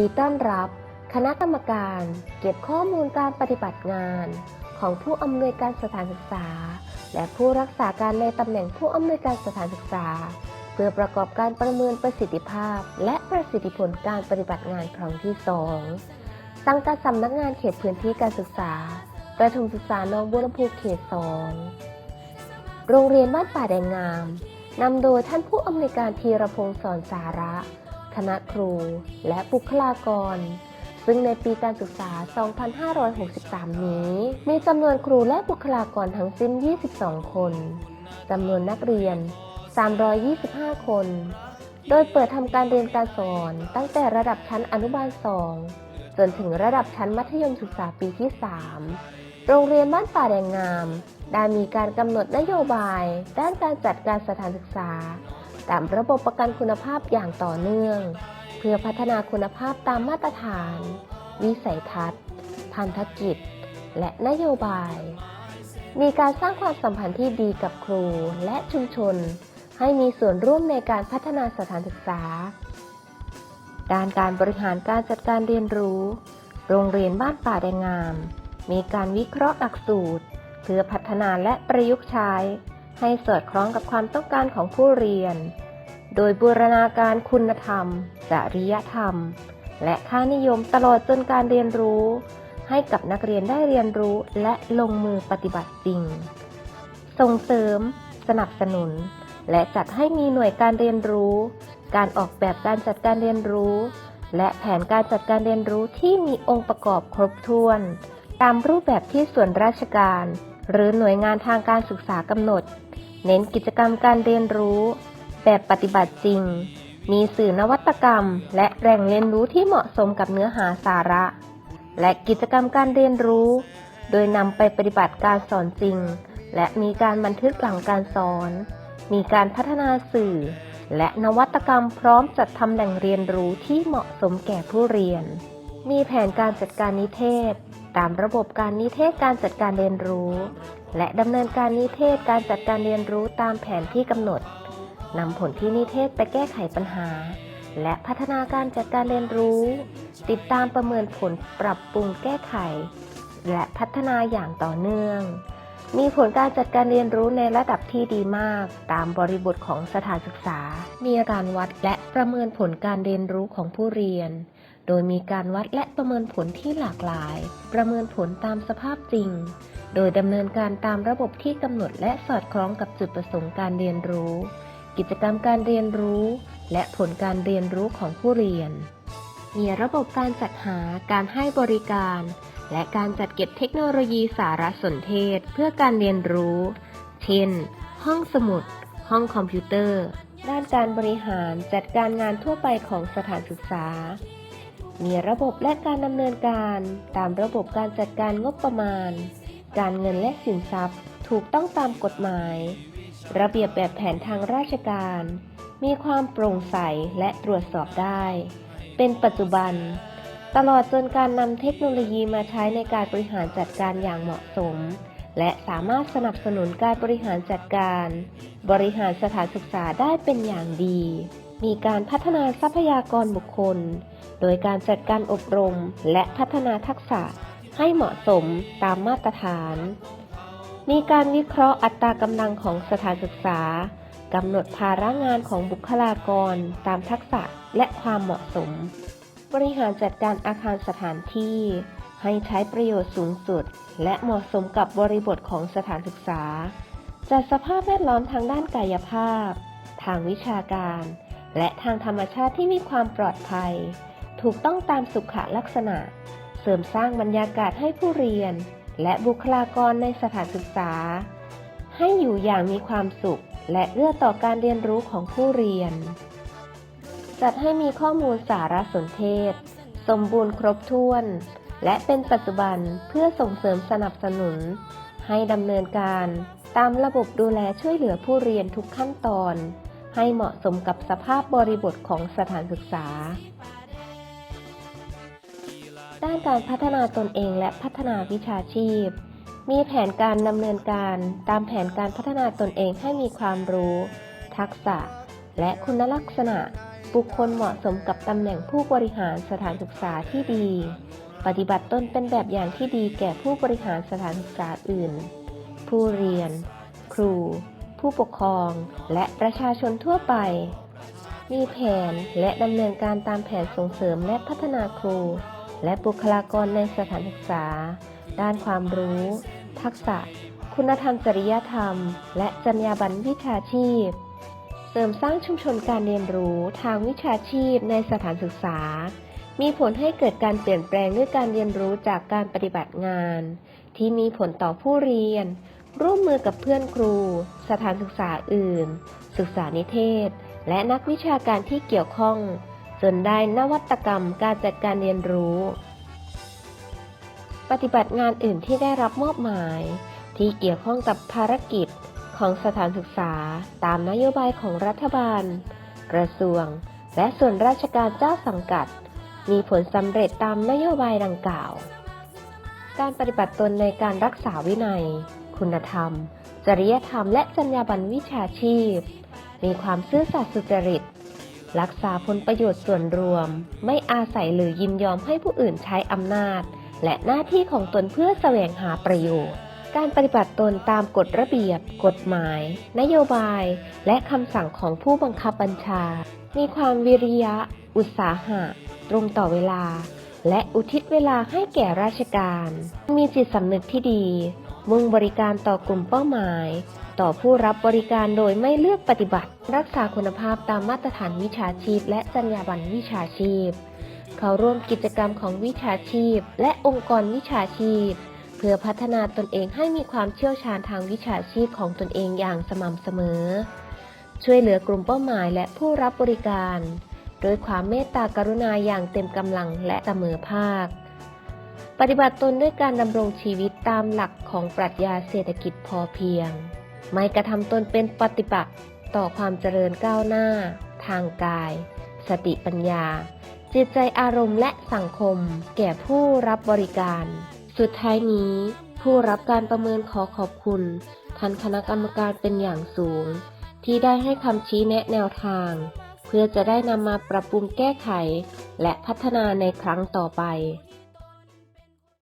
ดีต้อนรับ คณะกรรมการ เก็บข้อมูลการปฏิบัติงาน ของผู้อำนวยการสถานศึกษา และผู้รักษาการในตำแหน่งผู้อำนวยการสถานศึกษา เพื่อประกอบการประเมินประสิทธิภาพ และประสิทธิผลการปฏิบัติงานครั้งที่ 2 สังกัดสำนักงานเขตพื้นที่การศึกษา ประถมศึกษาหนองบัวลำพูเขต 2 โรงเรียนบ้านป่าแดงงามนำโดยท่านผู้อำนวยการธีรพงศ์สอนสาระ คณะครู และบุคลากร ซึ่งในปีการศึกษา 2563 นี้ มีจำนวนครูและบุคลากรทั้งสิ้น 22 คนจำนวนนักเรียน 325 คน โดยเปิดทำการเรียนการสอนตั้งแต่ระดับชั้นอนุบาล 2 จนถึงระดับชั้นมัธยมศึกษาปีที่ 3 โรงเรียนบ้านป่าแดงงาม ได้มีการกำหนดนโยบาย ด้านการจัดการสถานศึกษา ตามระบบประกันคุณภาพอย่างต่อเนื่อง เพื่อพัฒนาคุณภาพตามมาตรฐาน วิสัยทัศน์ พันธกิจ และนโยบาย มีการสร้างความสัมพันธ์ที่ดีกับครูและชุมชน ให้มีส่วนร่วมในการพัฒนาสถานศึกษา ด้านการบริหารการจัดการเรียนรู้ โรงเรียนบ้านป่าแดงงาม มีการวิเคราะห์หลักสูตร เพื่อพัฒนาและประยุกต์ใช้ ให้สอดคล้องกับความต้องการของผู้เรียน โดยบูรณาการคุณธรรม จริยธรรม และค่านิยมตลอดจนการเรียนรู้ ให้กับนักเรียนได้เรียนรู้และลงมือปฏิบัติจริง ส่งเสริม สนับสนุน และจัดให้มีหน่วยการเรียนรู้ การออกแบบการจัดการเรียนรู้ และแผนการจัดการเรียนรู้ที่มีองค์ประกอบครบถ้วน ตามรูปแบบที่ส่วนราชการ หรือหน่วยงานทางการศึกษากำหนด เน้นกิจกรรมการเรียนรู้ แบบปฏิบัติจริง มีสื่อนวัตกรรม และแหล่งเรียนรู้ที่เหมาะสมกับเนื้อหาสาระ และกิจกรรมการเรียนรู้ โดยนำไปปฏิบัติการสอนจริง และมีการบันทึกหลังการสอน มีการพัฒนาสื่อ และนวัตกรรมพร้อมจัดทำแหล่งเรียนรู้ที่เหมาะสมแก่ผู้เรียน มีแผนการจัดการนิเทศ ตามระบบการนิเทศการจัดการเรียนรู้ และดำเนินการนิเทศการจัดการเรียนรู้ตามแผนที่กำหนดนำผลที่นิเทศไปแก้ไขปัญหา และพัฒนาการจัดการเรียนรู้ ติดตามประเมินผลปรับปรุงแก้ไข และพัฒนาอย่างต่อเนื่อง มีผลการจัดการเรียนรู้ในระดับที่ดีมาก ตามบริบทของสถานศึกษา มีการวัดและประเมินผลการเรียนรู้ของผู้เรียน โดยมีการวัดและประเมินผลที่หลากหลาย ประเมินผลตามสภาพจริง โดยดำเนินการตามระบบที่กำหนดและสอดคล้องกับจุดประสงค์การเรียนรู้ กิจกรรมการเรียนรู้ และผลการเรียนรู้ของผู้เรียน มีระบบการจัดหา การให้บริการ และการจัดเก็บเทคโนโลยีสารสนเทศ เพื่อการเรียนรู้ เช่น ห้องสมุด ห้องคอมพิวเตอร์ด้านการบริหารจัดการงานทั่วไปของสถานศึกษา มีระบบและการดำเนินการตามระบบการจัดการงบประมาณ การเงินและสินทรัพย์ ถูกต้องตามกฎหมาย ระเบียบแบบแผนทางราชการ มีความโปร่งใสและตรวจสอบได้ เป็นปัจจุบัน ตลอดจนการนำเทคโนโลยีมาใช้ในการบริหารจัดการอย่างเหมาะสม และสามารถสนับสนุนการบริหารจัดการ บริหารสถานศึกษาได้เป็นอย่างดี มีการพัฒนาทรัพยากรบุคคล โดยการจัดการอบรมและพัฒนาทักษะให้เหมาะสมตามมาตรฐาน มีการวิเคราะห์อัตรากำลังของสถานศึกษากำหนดภาระงานของบุคลากรตามทักษะและความเหมาะสม บริหารจัดการอาคารสถานที่ ให้ใช้ประโยชน์สูงสุด และเหมาะสมกับบริบทของสถานศึกษา จัดสภาพแวดล้อมทางด้านกายภาพ ทางวิชาการ และทางธรรมชาติที่มีความปลอดภัย ถูกต้องตามสุขลักษณะ เสริมสร้างบรรยากาศให้ผู้เรียน และบุคลากรในสถานศึกษา ให้อยู่อย่างมีความสุข และเอื้อต่อการเรียนรู้ของผู้เรียน จัดให้มีข้อมูลสารสนเทศ สมบูรณ์ครบถ้วน และเป็นปัจจุบันเพื่อส่งเสริมสนับสนุน ให้ดำเนินการตามระบบดูแลช่วยเหลือผู้เรียนทุกขั้นตอน ให้เหมาะสมกับสภาพบริบทของสถานศึกษา ด้านการพัฒนาตนเองและพัฒนาวิชาชีพ มีแผนการดำเนินการตามแผนการพัฒนาตนเองให้มีความรู้ ทักษะ และคุณลักษณะ บุคคลเหมาะสมกับตำแหน่งผู้บริหารสถานศึกษาที่ดี ปฏิบัติตนเป็นแบบอย่างที่ดีแก่ผู้บริหารสถานศึกษาอื่น ผู้เรียน ครู ผู้ปกครอง และประชาชนทั่วไป มีแผนและดำเนินการตามแผนส่งเสริมและพัฒนาครู และบุคลากรในสถานศึกษา ด้านความรู้ ทักษะ คุณธรรมจริยธรรม และจรรยาบรรณวิชาชีพ เสริมสร้างชุมชนการเรียนรู้ทางวิชาชีพในสถานศึกษามีผลให้เกิดการเปลี่ยนแปลงด้วยการเรียนรู้จากการปฏิบัติงาน ที่มีผลต่อผู้เรียน ร่วมมือกับเพื่อนครู สถานศึกษาอื่น ศึกษานิเทศ และนักวิชาการที่เกี่ยวข้อง จนได้นวัตกรรมการจัดการเรียนรู้ ปฏิบัติงานอื่นที่ได้รับมอบหมาย ที่เกี่ยวข้องกับภารกิจของสถานศึกษาตามนโยบายของรัฐบาล กระทรวง และส่วนราชการเจ้าสังกัด มีผลสำเร็จตามนโยบายดังกล่าว การปฏิบัติตนในการรักษาวินัย คุณธรรม จริยธรรมและจรรยาบรรณวิชาชีพ มีความซื่อสัตย์สุจริต รักษาผลประโยชน์ส่วนรวม ไม่อาศัยหรือยินยอมให้ผู้อื่นใช้อำนาจ และหน้าที่ของตนเพื่อแสวงหาประโยชน์ การปฏิบัติตนตามกฎระเบียบ กฎหมาย นโยบาย และคำสั่งของผู้บังคับบัญชา มีความวิริยะ อุตสาหะ ตรงต่อเวลาและอุทิศเวลาให้แก่ราชการ มีจิตสำนึกที่ดี มุ่งบริการต่อกลุ่มเป้าหมาย ต่อผู้รับบริการโดยไม่เลือกปฏิบัติ รักษาคุณภาพตามมาตรฐานวิชาชีพ และจรรยาบรรณวิชาชีพ เขาร่วมกิจกรรมของวิชาชีพ และองค์กรวิชาชีพ เพื่อพัฒนาตนเองให้มีความเชี่ยวชาญทางวิชาชีพของตนเองอย่างสม่ำเสมอ ช่วยเหลือกลุ่มเป้าหมายและผู้รับบริการ โดยความเมตตากรุณาอย่างเต็มกำลังและเสมอภาค ปฏิบัติตนด้วยการดำรงชีวิตตามหลักของปรัชญาเศรษฐกิจพอเพียง ไม่กระทำตนเป็นปฏิปักษ์ต่อความเจริญก้าวหน้า ทางกาย สติปัญญา จิตใจอารมณ์และสังคม แก่ผู้รับบริการ สุดท้ายนี้ ผู้รับการประเมินขอขอบคุณท่านคณะกรรมการเป็นอย่างสูง ที่ได้ให้คำชี้แนะแนวทาง เพื่อจะได้นำมาปรับปรุงแก้ไข และพัฒนาในครั้งต่อไป